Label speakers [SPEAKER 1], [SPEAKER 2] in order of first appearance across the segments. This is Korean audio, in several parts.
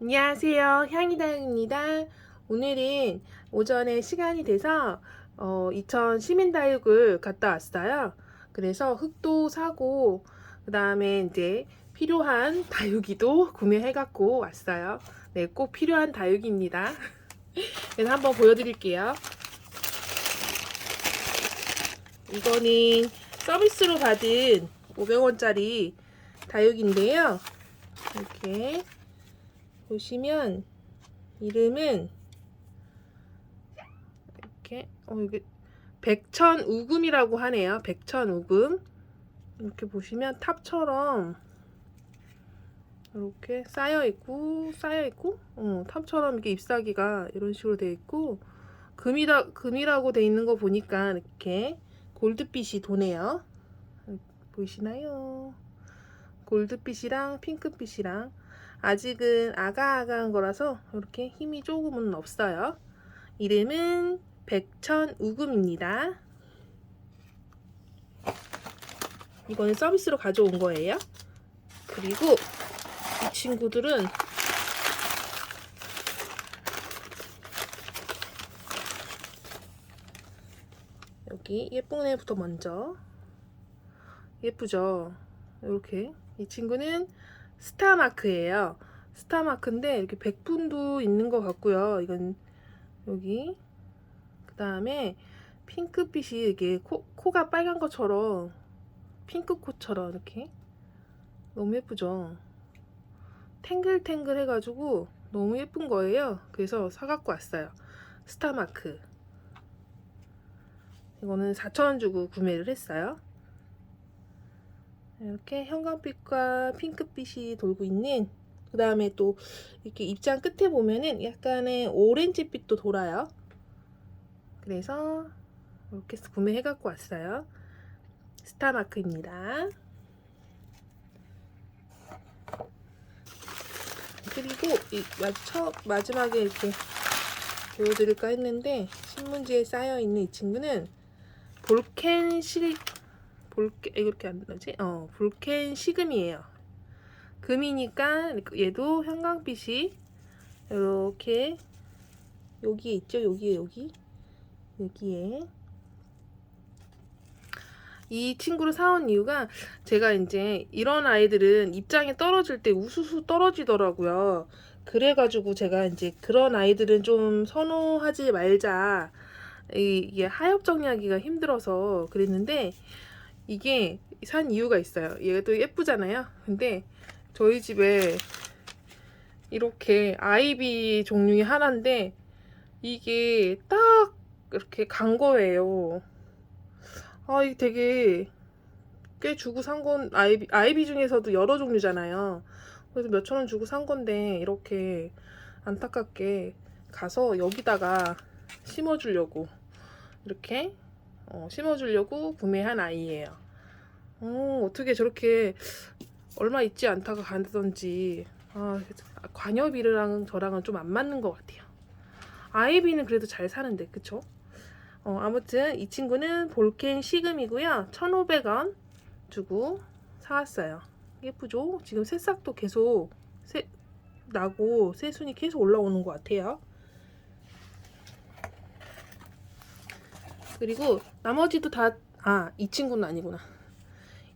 [SPEAKER 1] 안녕하세요. 향이다육입니다. 오늘은 오전에 시간이 돼서 어, 이천 시민다육을 갔다 왔어요. 그래서 흙도 사고 그 다음에 이제 필요한 다육이도 구매해 갖고 왔어요. 네, 꼭 필요한 다육입니다. 그래서 한번 보여드릴게요. 이거는 서비스로 받은 500원짜리 다육인데요. 이렇게 보시면 이름은 이렇게 어 이게 백천 우금이라고 하네요. 백천 우금 이렇게 보시면 탑처럼 이렇게 쌓여 있고 쌓여 있고 어, 탑처럼 이렇게 잎사귀가 이런 식으로 되어 있고 금이라 금이라고 돼 있는 거 보니까 이렇게 골드빛이 도네요. 보이시나요? 골드빛이랑 핑크빛이랑 아직은 아가아가한 거라서 이렇게 힘이 조금은 없어요. 이름은 백천 우금입니다. 이거는 서비스로 가져온 거예요. 그리고 이 친구들은 여기 예쁜 애부터 먼저 예쁘죠? 이렇게 이 친구는 스타마크예요. 스타마크인데 이렇게 백분도 있는 것 같고요. 이건 여기 그 다음에 핑크빛이 이게 코, 코가 빨간 것처럼 핑크코처럼 이렇게 너무 예쁘죠. 탱글탱글 해가지고 너무 예쁜 거예요. 그래서 사갖고 왔어요. 스타마크. 이거는 4,000원 주고 구매를 했어요. 이렇게 형광빛과 핑크빛이 돌고 있는 그 다음에 또 이렇게 입장 끝에 보면은 약간의 오렌지빛도 돌아요. 그래서 이렇게 구매해 갖고 왔어요. 스타마크입니다. 그리고 이 마- 첫 마지막에 이렇게 보여드릴까 했는데 신문지에 쌓여 있는 이 친구는 볼켄 실 볼게 이렇게 안 나지? 어, 볼켄 시금이에요. 금이니까 얘도 형광빛이 이렇게 여기에 있죠? 여기에 여기 여기에 이 친구를 사온 이유가 제가 이제 이런 아이들은 입장에 떨어질 때 우수수 떨어지더라고요. 그래가지고 제가 이제 그런 아이들은 좀 선호하지 말자. 이- 이게 하엽 정리하기가 힘들어서 그랬는데 이게 산 이유가 있어요. 얘도 예쁘잖아요. 근데 저희 집에 이렇게 아이비 종류의 하나인데 이게 딱 이렇게 간 거예요. 아, 이게 되게 꽤 주고 산 건 아이비, 아이비 중에서도 여러 종류잖아요. 그래서 몇천 원 주고 산 건데 이렇게 안타깝게 가서 여기다가 심어주려고 이렇게 어, 심어주려고 구매한 아이예요. 어, 어떻게 저렇게 얼마 있지 않다가 간다든지 아, 관여비랑 저랑은 좀 안 맞는 것 같아요. 아이비는 그래도 잘 사는데 그쵸? 어, 아무튼 이 친구는 볼켄 시금이고요. 1,500원 주고 사왔어요. 예쁘죠? 지금 새싹도 계속 새, 나고 새순이 계속 올라오는 것 같아요. 그리고 나머지도 다, 아, 이 친구는 아니구나.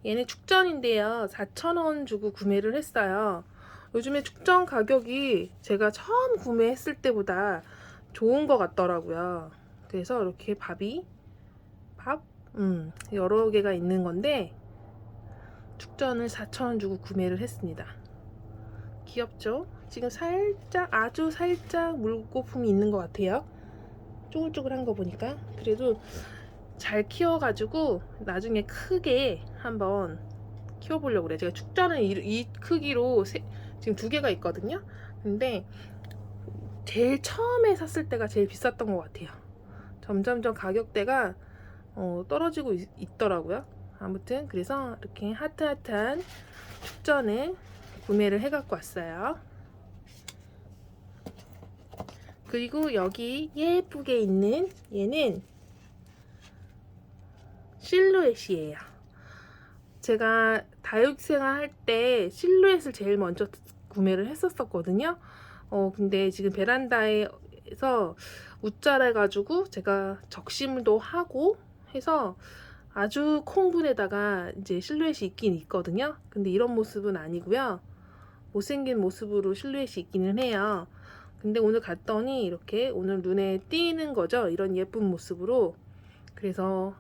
[SPEAKER 1] 얘는 축전인데요. 4,000원 주고 구매를 했어요. 요즘에 축전 가격이 제가 처음 구매했을 때보다 좋은 것 같더라고요. 그래서 이렇게 밥이, 밥, 음, 여러 개가 있는 건데, 축전을 4,000원 주고 구매를 했습니다. 귀엽죠? 지금 살짝, 아주 살짝 물거품이 있는 것 같아요. 쪼글쪼글한 거 보니까. 그래도 잘 키워가지고 나중에 크게 한번 키워보려고 그래요. 제가 축전은 이, 이 크기로 세, 지금 두 개가 있거든요. 근데 제일 처음에 샀을 때가 제일 비쌌던 것 같아요. 점점점 가격대가 어, 떨어지고 있, 있더라고요. 아무튼 그래서 이렇게 하트하트한 축전을 구매를 해갖고 왔어요. 그리고 여기 예쁘게 있는 얘는 실루엣이에요. 제가 다육생활 할 때 실루엣을 제일 먼저 구매를 했었었거든요. 어 근데 지금 베란다에서 웃자래 가지고 제가 적심도 하고 해서 아주 콩분에다가 이제 실루엣이 있긴 있거든요. 근데 이런 모습은 아니고요. 못생긴 모습으로 실루엣이 있기는 해요. 근데 오늘 갔더니 이렇게 오늘 눈에 띄는 거죠. 이런 예쁜 모습으로. 그래서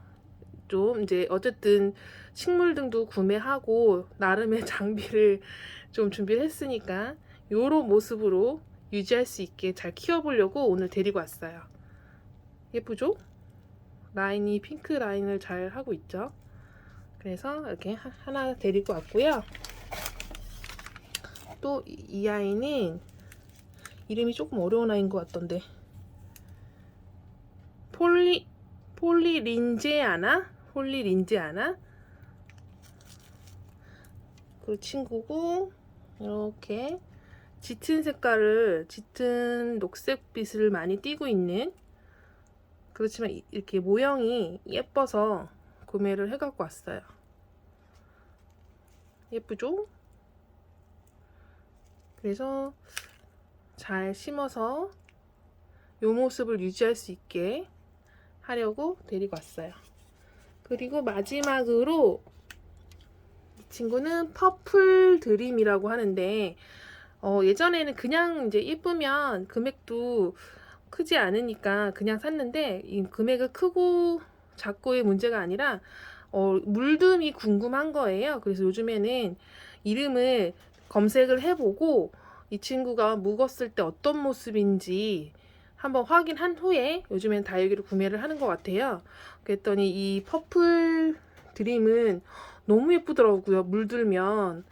[SPEAKER 1] 좀 이제 어쨌든 식물 등도 구매하고 나름의 장비를 좀 준비를 했으니까 요런 모습으로 유지할 수 있게 잘 키워보려고 오늘 데리고 왔어요. 예쁘죠? 라인이 핑크 라인을 잘 하고 있죠. 그래서 이렇게 하- 하나 데리고 왔고요. 또 이 아이는 이름이 조금 어려운 아이인 것 같던데. 폴리 폴리린제아나? 폴리린제아나? 그 친구고 이렇게 짙은 색깔을 짙은 녹색빛을 많이 띠고 있는 그렇지만 이- 이렇게 모형이 예뻐서 구매를 해갖고 왔어요. 예쁘죠? 그래서 잘 심어서 요 모습을 유지할 수 있게 하려고 데리고 왔어요. 그리고 마지막으로 이 친구는 퍼플 드림이라고 하는데 어, 예전에는 그냥 이제 예쁘면 금액도 크지 않으니까 그냥 샀는데 이 금액을 크고 작고의 문제가 아니라 어, 물듬이 궁금한 거예요. 그래서 요즘에는 이름을 검색을 해보고 이 친구가 묵었을 때 어떤 모습인지 한번 확인한 후에 요즘엔 다육이를 구매를 하는 것 같아요. 그랬더니 이 퍼플 드림은 너무 예쁘더라고요. 물들면.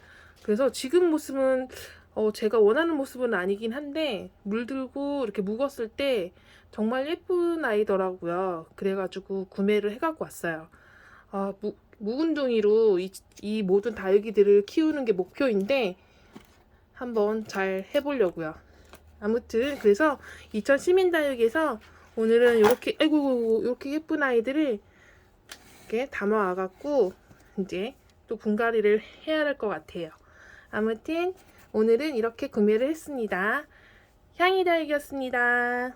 [SPEAKER 1] 그래서 지금 모습은 어, 제가 원하는 모습은 아니긴 한데 물들고 이렇게 묵었을 때 정말 예쁜 아이더라고요. 그래가지고 구매를 해갖고 왔어요. 아, 무, 묵은둥이로 이, 이 모든 다육이들을 키우는 게 목표인데 한번 잘 해보려고요. 아무튼 그래서 이천 시민다육에서 오늘은 이렇게 아이고 이렇게 예쁜 아이들을 이렇게 담아와 갖고 이제 또 분갈이를 해야 할 것 같아요. 아무튼 오늘은 이렇게 구매를 했습니다. 향이 다육이었습니다.